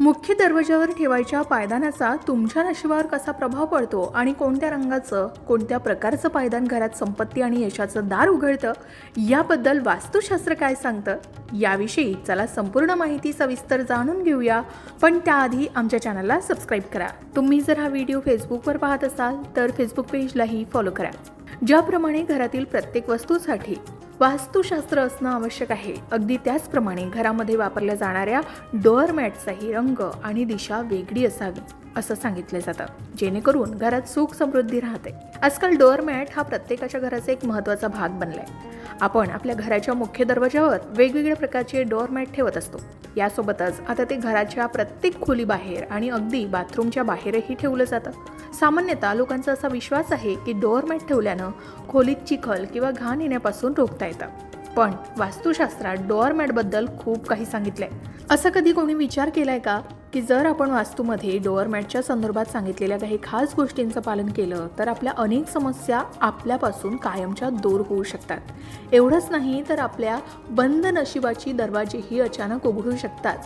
मुख्य दरवाजावर ठेवायच्या पायदानाचा तुमच्या नशिबावर कसा प्रभाव पडतो आणि कोणत्या रंगाचं कोणत्या प्रकारचं पायदान घरात संपत्ती आणि यशाचं दार उघडतं याबद्दल वास्तुशास्त्र काय सांगतं? याविषयी चला संपूर्ण माहिती सविस्तर जाणून घेऊया. पण त्याआधी आमच्या चॅनलला सबस्क्राईब करा. तुम्ही जर हा व्हिडिओ फेसबुकवर पाहत असाल तर फेसबुक पेजलाही फॉलो करा. ज्याप्रमाणे घरातील प्रत्येक वस्तूसाठी वास्तुशास्त्र असणं आवश्यक आहे. अगदी त्याचप्रमाणे घरामध्ये वापरल्या जाणाऱ्या डोअरमॅटचाही रंग आणि दिशा वेगळी असावी असं सांगितलं जातं. जेणेकरून घरात सुख समृद्धी राहते. आजकाल डोअरमॅट हा प्रत्येकाच्या घराचा एक महत्त्वाचा भाग बनलाय. आपण आपल्या घराच्या मुख्य दरवाजावर वेगवेगळ्या प्रकारचे डोअरमॅट ठेवत असतो. यासोबतच आता ते घराच्या प्रत्येक खोलीबाहेर आणि अगदी बाथरूमच्या बाहेरही ठेवलं जातं. सामान्यतः लोकांचा असा विश्वास आहे की डोअरमॅट ठेवल्यानं खोलीत चिखल किंवा घाण येण्यापासून रोखता येतं. पण वास्तुशास्त्रात डोअरमॅटबद्दल खूप काही सांगितलंय. असं कधी कोणी विचार केलाय का? की जर आपण वास्तूमध्ये डोअरमॅटच्या संदर्भात सांगितलेल्या काही खास गोष्टींचं पालन केलं तर आपल्या अनेक समस्या आपल्यापासून कायमच्या दूर होऊ शकतात. एवढंच नाही तर आपल्या बंद नशिबाची दरवाजेही अचानक उघडू शकतात.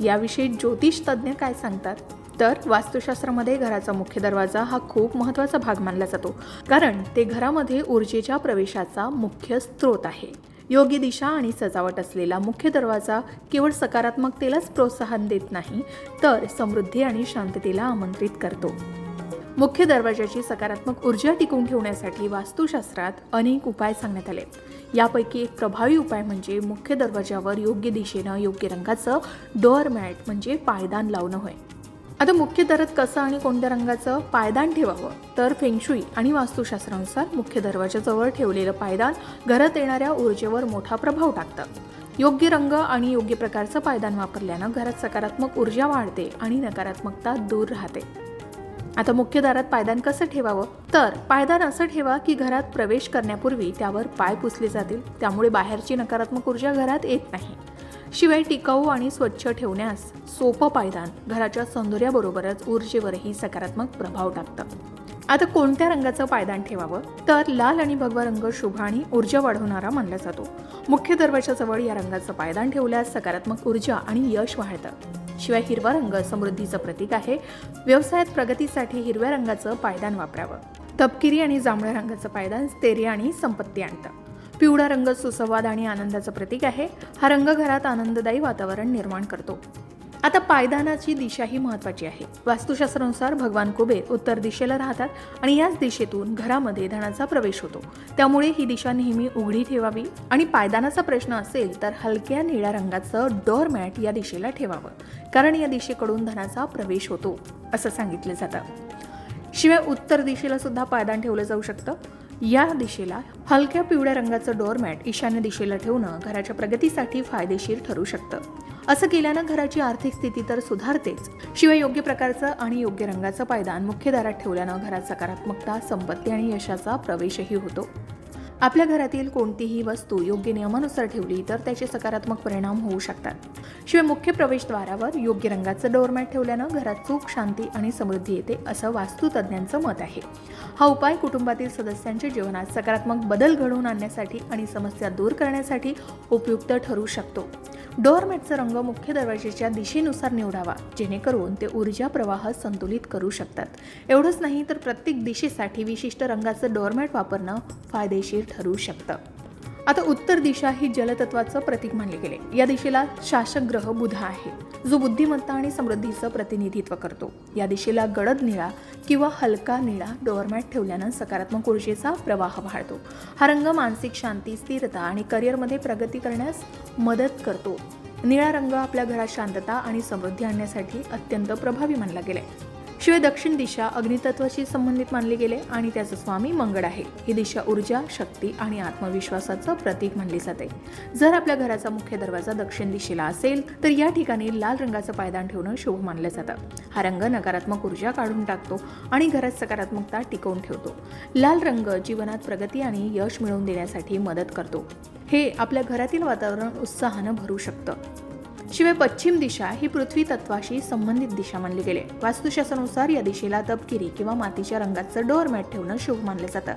याविषयी ज्योतिष तज्ज्ञ काय सांगतात? तर वास्तुशास्त्रामध्ये घराचा मुख्य दरवाजा हा खूप महत्त्वाचा भाग मानला जातो. कारण ते घरामध्ये ऊर्जेच्या प्रवेशाचा मुख्य स्रोत आहे. योग्य दिशा आणि सजावट असलेला मुख्य दरवाजा केवळ सकारात्मकतेलाच प्रोत्साहन देत नाही तर समृद्धी आणि शांततेला आमंत्रित करतो. मुख्य दरवाजाची सकारात्मक ऊर्जा टिकून ठेवण्यासाठी वास्तुशास्त्रात अनेक उपाय सांगण्यात आले. यापैकी एक प्रभावी उपाय म्हणजे मुख्य दरवाजावर योग्य दिशेनं योग्य रंगाचं डोअर मॅट म्हणजे पायदान लावणं होय. आता मुख्य दरात कसं आणि कोणत्या रंगाचं पायदान ठेवावं? तर फेंगशुई आणि वास्तुशास्त्रानुसार मुख्य दरवाजाजवळ ठेवलेलं पायदान घरात येणाऱ्या ऊर्जेवर मोठा प्रभाव टाकतं. योग्य रंग आणि योग्य प्रकारचं पायदान वापरल्यानं घरात सकारात्मक ऊर्जा वाढते आणि नकारात्मकता दूर राहते. आता मुख्य दारात पायदान कसं ठेवावं? तर पायदान असं ठेवा की घरात प्रवेश करण्यापूर्वी त्यावर पाय पुसले जातील. त्यामुळे बाहेरची नकारात्मक ऊर्जा घरात येत नाही. शिवाय टिकाऊ आणि स्वच्छ ठेवण्यास सोपं पायदान. घराच्या सौंदर्याबरोबरच ऊर्जेवरही सकारात्मक प्रभाव टाकतं. आता कोणत्या रंगाचं पायदान ठेवावं? तर लाल आणि भगवा रंग शुभ आणि ऊर्जा वाढवणारा मानला जातो. मुख्य दरवाजाजवळ या रंगाचं पायदान ठेवल्यास सकारात्मक ऊर्जा आणि यश वाढतं. शिवाय हिरवा रंग समृद्धीचं प्रतीक आहे. व्यवसायात प्रगतीसाठी हिरव्या रंगाचं पायदान वापरावं. तपकिरी आणि जांभळ्या रंगाचं पायदान स्थैर्य आणि संपत्ती आणतं. पिवळा रंग सुसंवाद आणि आनंदाचं प्रतीक आहे. हा रंग घरात आनंददायी वातावरण निर्माण करतो. आता पायदानाची दिशा ही महत्वाची आहे. वास्तुशास्त्रानुसार भगवान कुबेर उत्तर दिशेला राहतात आणि याच दिशेतून घरामध्ये धनाचा प्रवेश होतो. त्यामुळे ही दिशा नेहमी उघडी ठेवावी आणि पायदानाचा प्रश्न असेल तर हलक्या निळ्या रंगाचं डोर मॅट या दिशेला ठेवावं. कारण या दिशेकडून धनाचा प्रवेश होतो असं सांगितलं जातं. शिवाय उत्तर दिशेला सुद्धा पायदान ठेवलं जाऊ शकतं. या दिशेला हलक्या पिवळ्या रंगाचं डोअरमॅट ईशान्य दिशेला ठेवणं घराच्या प्रगतीसाठी फायदेशीर ठरू शकतं. असं केल्यानं घराची आर्थिक स्थिती तर सुधारतेच. शिवाय योग्य प्रकारचं आणि योग्य रंगाचं पायदान मुख्य दारात ठेवल्यानं घरात सकारात्मकता संपत्ती आणि यशाचा प्रवेशही होतो. आपल्या घरातील कोणतीही वस्तू योग्य नियमानुसार ठेवली तर त्याचे सकारात्मक परिणाम होऊ शकतात. शिवाय मुख्य प्रवेशद्वारावर योग्य रंगाचं डोअरमॅट ठेवल्यानं घरात सुख शांती आणि समृद्धी येते असं वास्तुतज्ञांचं मत आहे. हा उपाय कुटुंबातील सदस्यांच्या जीवनात सकारात्मक बदल घडवून आणण्यासाठी आणि समस्या दूर करण्यासाठी उपयुक्त ठरू शकतो. डोअरमॅटचा रंग मुख्य दरवाजेच्या दिशेनुसार निवडावा जेणेकरून ते ऊर्जा प्रवाह संतुलित करू शकतात. एवढंच नाही तर प्रत्येक दिशेसाठी विशिष्ट रंगाचं डोअरमॅट वापरणं फायदेशीर ठरू शकतं. आता उत्तर दिशा ही जलतत्वाचं प्रतीक मानले गेले. या दिशेला शासक ग्रह बुध आहे. जो बुद्धिमत्ता आणि समृद्धीचं प्रतिनिधित्व करतो. या दिशेला गडद निळा किंवा हलका निळा डोअरमॅट ठेवल्यानं सकारात्मक ऊर्जेचा प्रवाह वाढतो. हा रंग मानसिक शांती स्थिरता आणि करिअरमध्ये प्रगती करण्यास मदत करतो. निळा रंग आपल्या घरात शांतता आणि समृद्धी आणण्यासाठी अत्यंत प्रभावी मानला गेलाय. शिवाय दक्षिण दिशा अग्नितत्वाशी संबंधित मानले गेले आणि त्याचं स्वामी मंगळ आहे. ही दिशा ऊर्जा शक्ती आणि आत्मविश्वासाचं प्रतीक मानली जाते. जर आपल्या घराचा मुख्य दरवाजा दक्षिण दिशेला असेल तर या ठिकाणी लाल रंगाचं पायदान ठेवणं शुभ मानलं जातं. हा रंग नकारात्मक ऊर्जा काढून टाकतो आणि घरात सकारात्मकता टिकवून ठेवतो. लाल रंग जीवनात प्रगती आणि यश मिळवून देण्यासाठी मदत करतो. हे आपल्या घरातील वातावरण उत्साहानं भरू शकतं. शिवाय पश्चिम दिशा ही पृथ्वी तत्वाशी संबंधित दिशा मानली गेले. वास्तुशास्त्रानुसार या दिशेला तपकिरी किंवा मातीच्या रंगाचं डोअरमॅट ठेवणं शुभ मानलं जातं.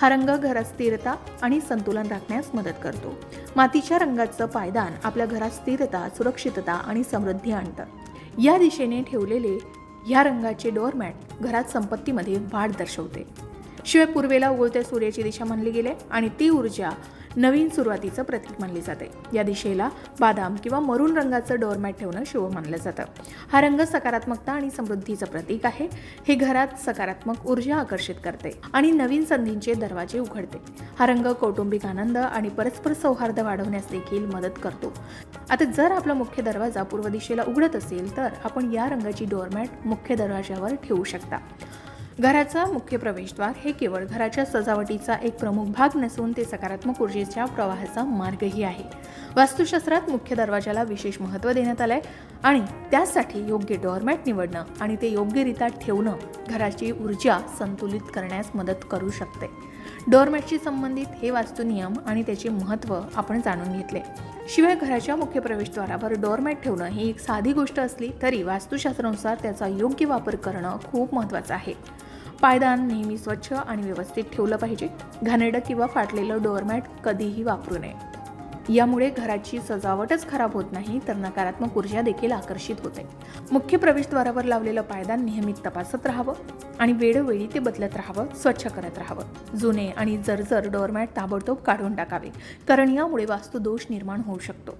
हा रंग घरात स्थिरता आणि संतुलन राखण्यास मदत करतो. मातीच्या रंगाचं पायदान आपल्या घरात स्थिरता सुरक्षितता आणि समृद्धी आणतं. या दिशेने ठेवलेले या रंगाचे डोअरमॅट घरात संपत्तीमध्ये वाढ दर्शवते. शिवाय पूर्वेला उगवत्या सूर्याची दिशा मानली गेले आणि ती ऊर्जा नवीन सुरुवातीचं प्रतीक मानली जाते. या दिशेला बादाम किंवा मरून रंगाचं डोरमॅट ठेवणं शुभ मानलं जातं. हा रंग सकारात्मकता आणि समृद्धीचं प्रतीक आहे. हे घरात सकारात्मक ऊर्जा आकर्षित करते आणि नवीन संधींचे दरवाजे उघडते. हा रंग कौटुंबिक आनंद आणि परस्पर सौहार्द वाढवण्यास देखील मदत करतो. आता जर आपला मुख्य दरवाजा पूर्व दिशेला उघडत असेल तर आपण या रंगाची डोअरमॅट मुख्य दरवाजावर ठेवू शकता. घराचा मुख्य प्रवेशद्वार हे केवळ घराच्या सजावटीचा एक प्रमुख भाग नसून ते सकारात्मक ऊर्जेच्या प्रवाहाचा मार्गही आहे. वास्तुशास्त्रात मुख्य दरवाजाला विशेष महत्त्व देण्यात आलंय आणि त्यासाठी योग्य डोअरमॅट निवडणं आणि ते योग्यरित्या ठेवणं घराची ऊर्जा संतुलित करण्यास मदत करू शकते. डोअरमॅटशी संबंधित हे वास्तुनियम आणि त्याचे महत्त्व आपण जाणून घेतले. शिवाय घराच्या मुख्य प्रवेशद्वारावर डोअरमॅट ठेवणं ही एक साधी गोष्ट असली तरी वास्तुशास्त्रानुसार त्याचा योग्य वापर करणं खूप महत्त्वाचं आहे. पायदान नेहमी स्वच्छ आणि व्यवस्थित ठेवलं पाहिजे. घाणेरडं किंवा फाटलेलं डोअरमॅट कधीही वापरू नये. यामुळे घराची सजावटच खराब होत नाही तर नकारात्मक ऊर्जा देखील आकर्षित होते. मुख्य प्रवेशद्वारावर लावलेलं पायदान नियमित तपासत राहावं आणि वेळोवेळी ते बदलत राहावं स्वच्छ करत राहावं. जुने आणि जर्जर डोअरमॅट ताबडतोब काढून टाकावे कारण यामुळे वास्तुदोष निर्माण होऊ शकतो.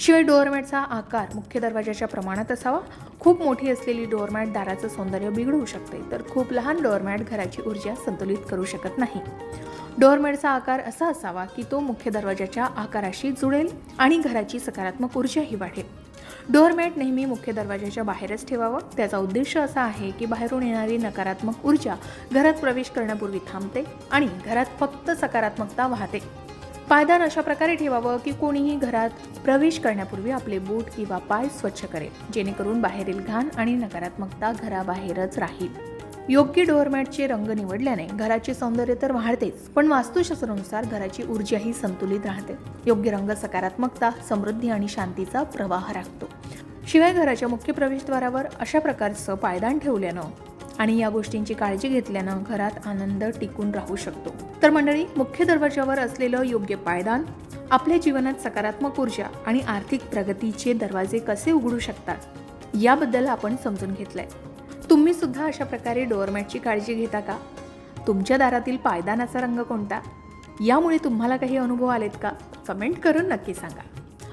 शिवाय डोअरमॅटचा आकार मुख्य दरवाजाच्या प्रमाणात असावा. खूप मोठी असलेली डोअरमॅट दाराचं सौंदर्य बिघडवू शकते तर खूप लहान डोअरमॅट घराची ऊर्जा संतुलित करू शकत नाही. डोअरमॅटचा आकार असा असावा की तो मुख्य दरवाजाच्या आकाराशी जुळेल आणि घराची सकारात्मक ऊर्जाही वाढेल. डोअरमॅट नेहमी मुख्य दरवाजाच्या बाहेरच ठेवावं. त्याचा उद्देश असा आहे की बाहेरून येणारी नकारात्मक ऊर्जा घरात प्रवेश करण्यापूर्वी थांबते आणि घरात फक्त सकारात्मकता वाहते. पायदान अशा प्रकारे ठेवावं की कोणीही घरात प्रवेश करण्यापूर्वी आपले बूट किंवा पाय स्वच्छ करेल जेणेकरून बाहेरील घाण आणि नकारात्मकता घराबाहेरच राहील. योग्य डोअरमॅटचे रंग निवडल्याने घराचे सौंदर्य तर वाढतेच पण वास्तुशास्त्रानुसार घराची ऊर्जाही संतुलित राहते. योग्य रंग सकारात्मकता समृद्धी आणि शांतीचा प्रवाह राखतो. शिवाय घराच्या मुख्य प्रवेशद्वारावर अशा प्रकारचं पायदान ठेवल्यानं आणि या गोष्टींची काळजी घेतल्यानं घरात आनंद टिकून राहू शकतो. तर मंडळी मुख्य दरवाजावर असलेलं योग्य पायदान आपल्या जीवनात सकारात्मक ऊर्जा आणि आर्थिक प्रगतीचे दरवाजे कसे उघडू शकतात याबद्दल आपण समजून घेतलंय. तुम्ही सुद्धा अशा प्रकारे डोअरमॅटची काळजी घेता का? तुमच्या दारातील पायदानाचा रंग कोणता? यामुळे तुम्हाला काही अनुभव आलेत का? कमेंट करून नक्की सांगा.